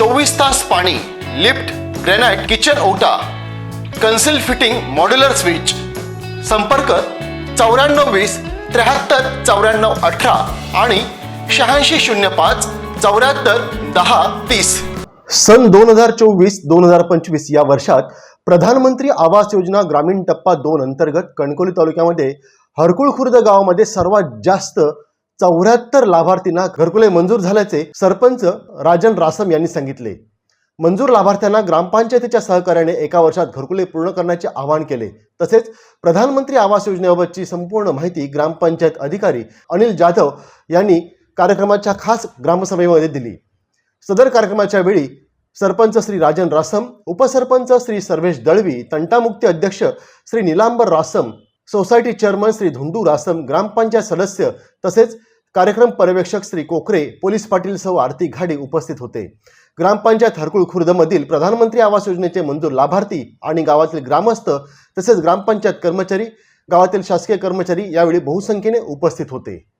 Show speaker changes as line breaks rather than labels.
चोवीस तास पाणी लिफ्ट ग्रेनाइट किचन ओटा कन्सिल फिटिंग मॉड्युलर स्विच. संपर्क चौऱ्याण्णव वीस त्र्याहत्तर चौऱ्याण्णव अठरा आणि शहाऐंशी शून्य पाच चौऱ्याहत्तर दहा तीस. सन दोन हजार चोवीस दोन हजार पंचवीस या वर्षात प्रधानमंत्री आवास योजना ग्रामीण टप्पा दोन अंतर्गत कणकोली तालुक्यामध्ये हरकुळ खुर्द गावामध्ये सर्वात जास्त चौऱ्याहत्तर लाभार्थींना घरकुले मंजूर झाल्याचे सरपंच राजन रासम यांनी सांगितले. मंजूर लाभार्थ्यांना ग्रामपंचायतीच्या सहकार्याने एका वर्षात घरकुले पूर्ण करण्याचे आवाहन केले. तसेच प्रधानमंत्री आवास योजनेबाबतची संपूर्ण माहिती ग्रामपंचायत अधिकारी अनिल जाधव यांनी कार्यक्रमाच्या खास ग्रामसभेमध्ये दिली. सदर कार्यक्रमाच्या वेळी सरपंच श्री राजन रासम उपसरपंच श्री सर्वेश दळवी तंटामुक्ती अध्यक्ष श्री निलांबर रासम सोसायटी चेअरमन श्री धुंडू रासम ग्रामपंचायत सदस्य तसेच कार्यक्रम पर्यवेक्षक श्री कोकरे पोलीस पाटील सह आरती घाडे उपस्थित होते. ग्रामपंचायत हरकुळ खुर्दमधील प्रधानमंत्री आवास योजनेचे मंजूर लाभार्थी आणि गावातील ग्रामस्थ तसेच ग्रामपंचायत कर्मचारी गावातील शासकीय कर्मचारी यावेळी बहुसंख्येने उपस्थित होते.